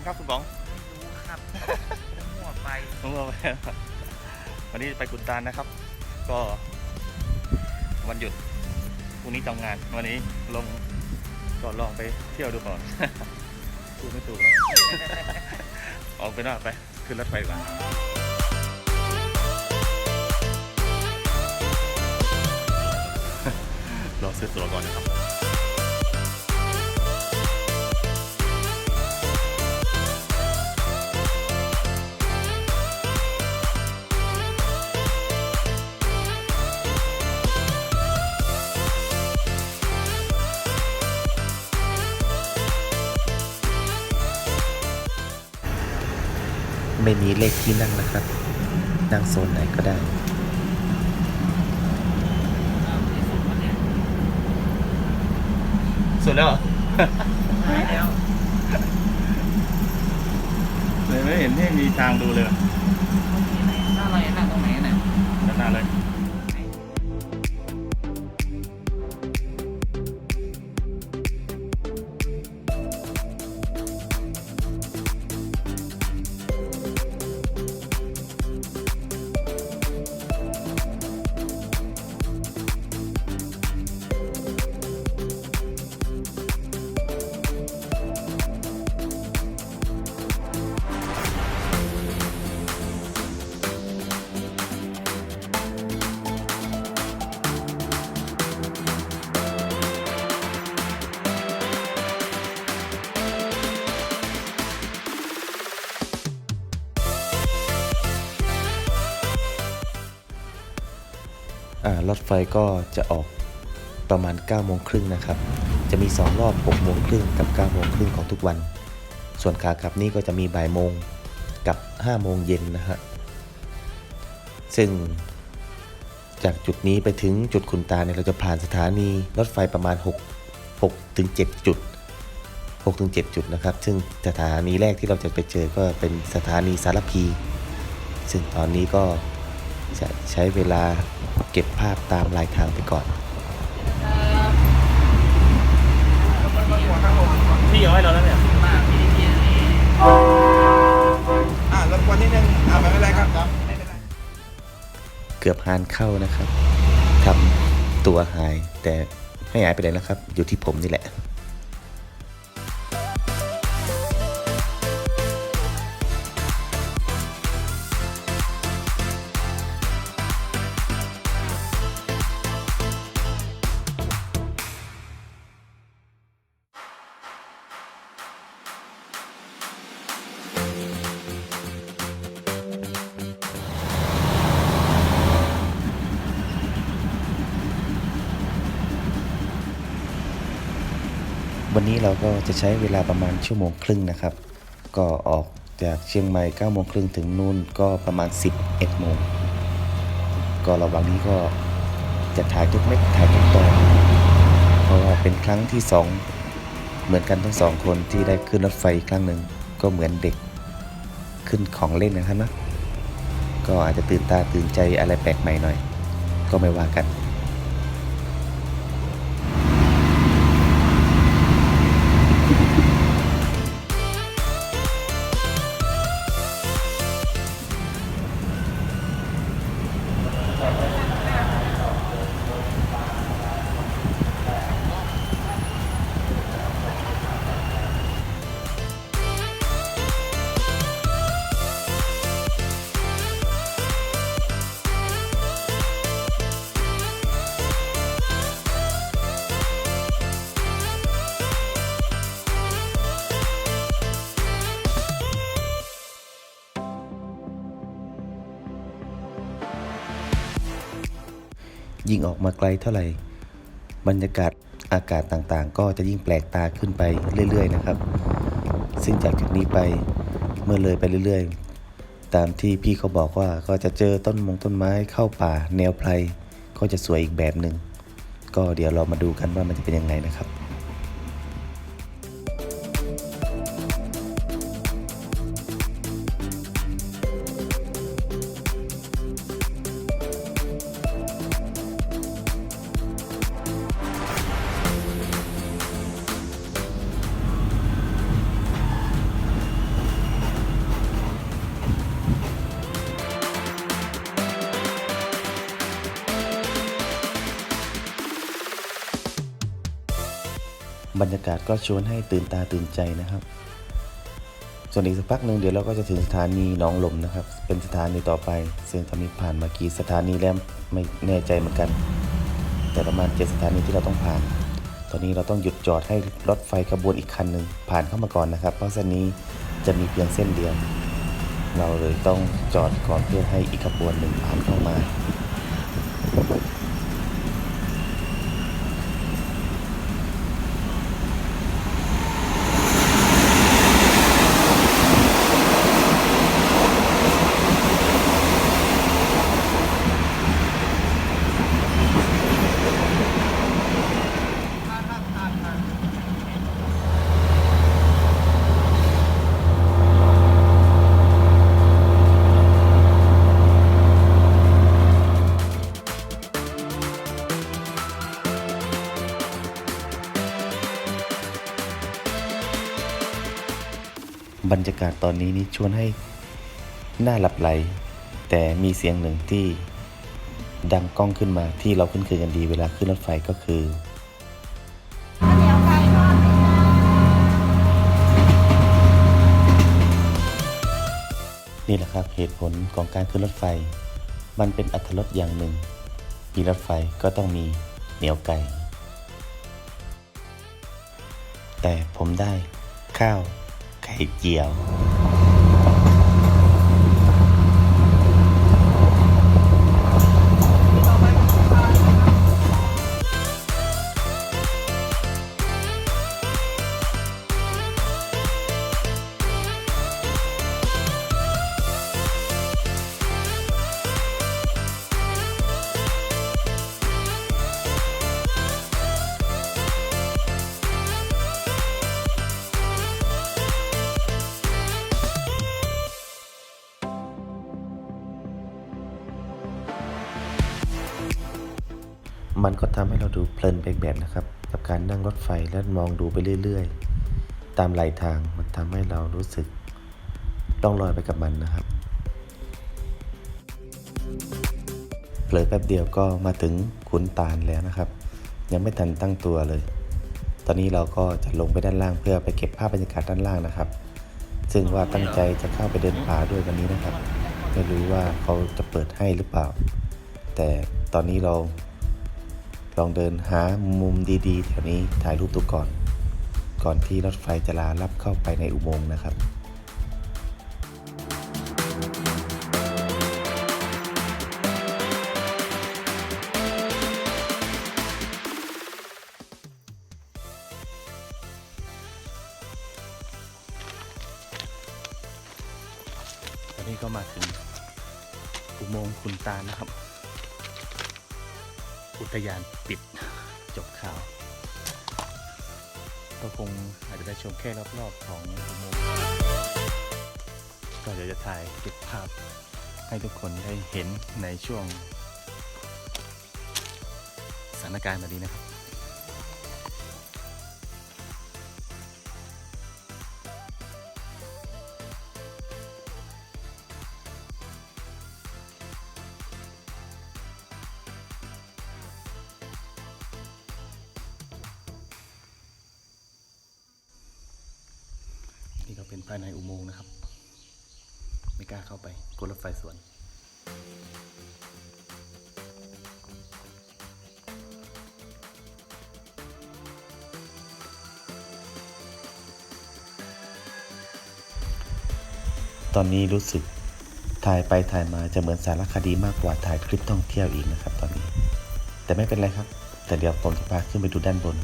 กันครับคุณบองรู้ครับมั่วไปผมเอาไปวันนี้ไปกุนตาลนะครับ ก็ วันหยุดพรุ่งนี้ทำงาน วันนี้ลงก็ลองไปเที่ยวดูก่อนพูดไม่ถูกนะออกไปนว่าไป ขึ้นรถไฟก่อนรอซื้อตั๋วก่อนนะครับ ไม่มีเลขที่นั่งนะครับ นั่งโซนไหนก็ได้ สุดแล้วเหรอแล้วเลยไม่เห็นที่มีทางดูเลยอะถ้าเราจะนั่งตรงไหนน่ะด้านหน้าเลย รถไฟก็จะออกประมาณ 9 โมงครึ่งนะครับ จะมี 2 รอบ 6 โมงครึ่งกับ 9 โมงครึ่งของทุกวัน ส่วนขากลับนี่ก็จะมีบ่ายโมงกับ 5 โมงเย็นนะฮะ ซึ่งจากจุดนี้ไปถึงจุดขุนตาเนี่ยเราจะผ่านสถานีรถไฟประมาณ 6 6ถึง7จุด6ถึง7จุดนะครับ ซึ่งสถานีแรกที่เราจะไปเจอก็เป็นสถานีสารพี ซึ่งตอนนี้ก็จะใช้เวลา เก็บภาพตามลายทางไปก่อน พี่เอาให้เราแล้วเนี่ยมากพี่พี่นี่อ่ารบกวนนิดนึงอ่าไม่เป็นไรครับครับไม่เป็นไรเกือบหานเข้านะครับทำตัวหายแต่ไม่หายไปไหนแล้วครับ อยู่ที่ผมนี่แหละ วันนี้เราก็จะใช้เวลาประมาณชั่วโมงครึ่งนะครับ ก็ออกจากเชียงใหม่9โมงครึ่งถึงนู่นก็ประมาณ 11โมงก็ระหว่างนี้ก็จะถ่ายทุกเม็ดถ่ายทุกตอนเพราะว่าเป็นครั้งที่สองเหมือนกันทั้งสองคนที่ได้ขึ้นรถไฟครั้งหนึ่งก็เหมือนเด็กขึ้นของเล่นนะครับนะก็อาจจะตื่นตาตื่นใจอะไรแปลกใหม่หน่อย ก็ไม่ว่ากัน ยิ่งออกมาไกลเท่าไหร่ บรรยากาศอากาศต่างๆ ก็จะยิ่งแปลกตาขึ้นไปเรื่อย ๆ นะครับ ซึ่งจากจุดนี้ไปเมื่อเลยไปเรื่อย ๆ ตามที่พี่เขาบอกว่าก็จะเจอต้นมงต้นไม้เข้าป่า แนวไพรก็จะสวยอีกแบบหนึ่งก็เดี๋ยวเรามาดูกันว่ามันจะเป็นยังไงนะครับ บรรยากาศก็ชวนให้ตื่นตาตื่นใจนะครับ ส่วนอีกสักพักหนึ่งเดี๋ยวเราก็จะถึงสถานีหนองลมนะครับ เป็นสถานีต่อไป ซึ่งตอนนี้ผ่านมากี่สถานีแล้วไม่แน่ใจเหมือนกัน แต่ประมาณเจ็ดสถานีที่เราต้องผ่าน ตอนนี้เราต้องหยุดจอดให้รถไฟขบวนอีกคันหนึ่งผ่านเข้ามาก่อนนะครับ เพราะเส้นนี้จะมีเพียงเส้นเดียว เราเลยต้องจอดก่อนเพื่อให้อีกขบวนหนึ่งผ่านเข้ามา บรรยากาศตอนนี้นี่ชวนให้หน้าหลับไหล แต่มีเสียงหนึ่งที่ดังก้องขึ้นมาที่เราคุ้นเคยกันดีเวลาขึ้นรถไฟก็คือนี่แหละครับเหตุผลของการขึ้นรถไฟ มันเป็นอัตรสอย่างหนึ่ง มีรถไฟก็ต้องมีเหนียวไก่ แต่ผมได้ข้าว ไข่ มันก็ทำให้เราดูเพลินไปแบบนะครับ กับการนั่งรถไฟและมองดูไปเรื่อยๆ ตามไหลทางมันทำให้เรารู้สึกล่องลอยไปกับมันนะครับเผลอแป๊บเดียวก็มาถึงขุนตาลแล้วนะครับ ยังไม่ทันตั้งตัวเลย ตอนนี้เราก็จะลงไปด้านล่างเพื่อไปเก็บภาพบรรยากาศด้านล่างนะครับ ซึ่งว่าตั้งใจจะเข้าไปเดินป่าด้วยวันนี้นะครับ ไม่รู้ว่าเขาจะเปิดให้หรือเปล่า แต่ตอนนี้เรา ลองเดินหามุมดีๆแถวนี้ถ่ายรูปตัวก่อน ก่อนที่รถไฟจะลาลับเข้าไปในอุโมงค์นะครับตอนนี้ก็มาถึงอุโมงค์คุณตานะครับ อุทยานปิดจบข่าว ก็คงอาจจะได้ชมแค่รอบๆของอุโมงค์ก็เดี๋ยวจะถ่ายเก็บภาพให้ทุกคนได้เห็นในช่วงสถานการณ์แบบนี้นะครับ กล้าเข้าไปกลัวรถไฟสวนตอนนี้รู้สึกถ่ายไปถ่ายมาจะเหมือนสารคดีมากกว่าถ่ายคลิปท่องเที่ยวอีกนะครับ ตอนนี้ แต่ไม่เป็นไรครับ แต่เดี๋ยวผมจะพาขึ้นไปดูด้านบน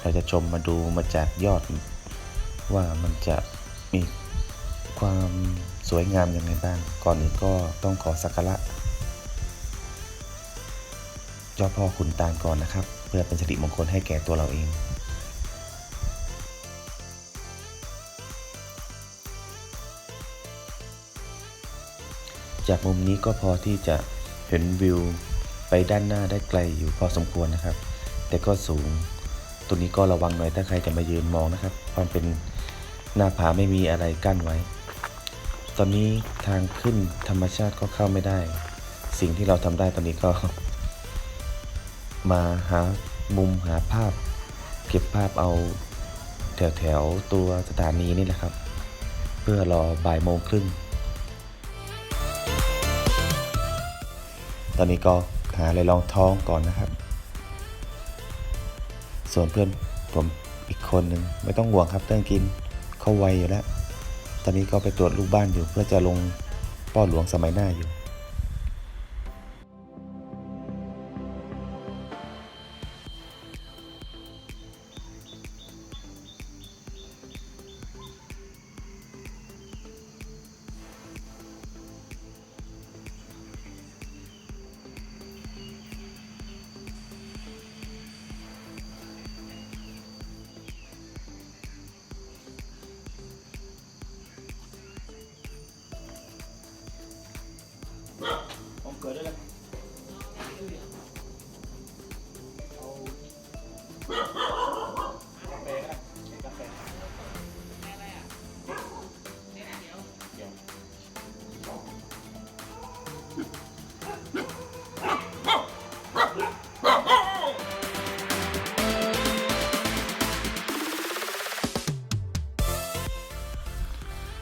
เราจะชมมาดูมาจากยอด ว่ามันจะมีความ สวยงามยังไงบ้าง ก่อนอื่นก็ต้องขอสักการะเจ้าพ่อขุนตาลก่อนนะครับ เพื่อเป็นสิริมงคลให้แก่ตัวเราเองจากมุมนี้ก็พอที่จะเห็นวิวไปด้านหน้าได้ไกลอยู่พอสมควรนะครับ แต่ก็สูงตัวนี้ก็ระวังหน่อยถ้าใครจะมายืนมองนะครับเพรามเป็นหน้าผาไม่มีอะไรกั้นไว้ ตอนนี้ทางขึ้นธรรมชาติก็เข้าไม่ได้ สิ่งที่เราทำได้ตอนนี้ก็ มาหามุมหาภาพ เก็บภาพเอาแถวแถวๆตัวสถานีนี่แหละครับ เพื่อรอบ่ายโมงครึ่ง ตอนนี้ก็หาอะไรรองท้องก่อนนะครับ ส่วนเพื่อนผมอีกคนหนึ่งไม่ต้องห่วงครับเรื่องกินเขาไวอยู่แล้ว ตอนนี้ก็ไปตรวจลูกบ้านอยู่ เพื่อจะลงป้อหลวงสมัยหน้าอยู่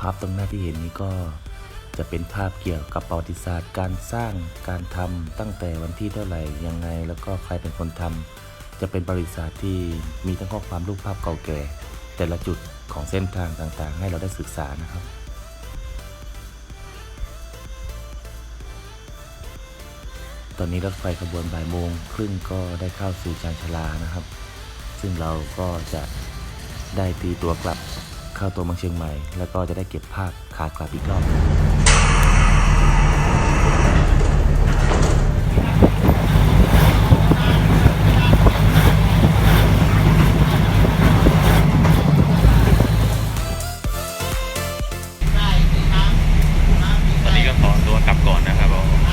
ภาพตรงหน้าที่เห็นนี้ก็จะเป็นภาพเกี่ยวกับประวัติศาสตร์การสร้างการทำตั้งแต่วันที่เท่าไหร่ยังไง แล้วก็ใครเป็นคนทำจะเป็นบริษัทที่มีทั้งข้อความรูปภาพเก่าแก่ แต่ละจุดของเส้นทางต่างๆ ให้เราได้ศึกษานะครับตอนนี้รถไฟขบวนบ่ายโมงครึ่งก็ได้เข้าสู่ชานชลานะครับ ซึ่งเราก็จะได้ตีตัวกลับ เข้าตัวเมืงเชียงใหม่ แล้วก็จะได้เก็บภาพขากลับอีกรอบ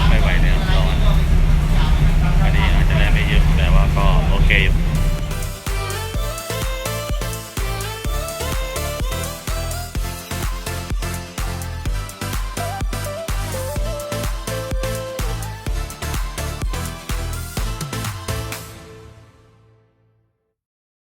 ไม่ไหวเล้อนอนนี้อาจจะได้ไม่เยอะแต่ว่าก็โอเคอยู่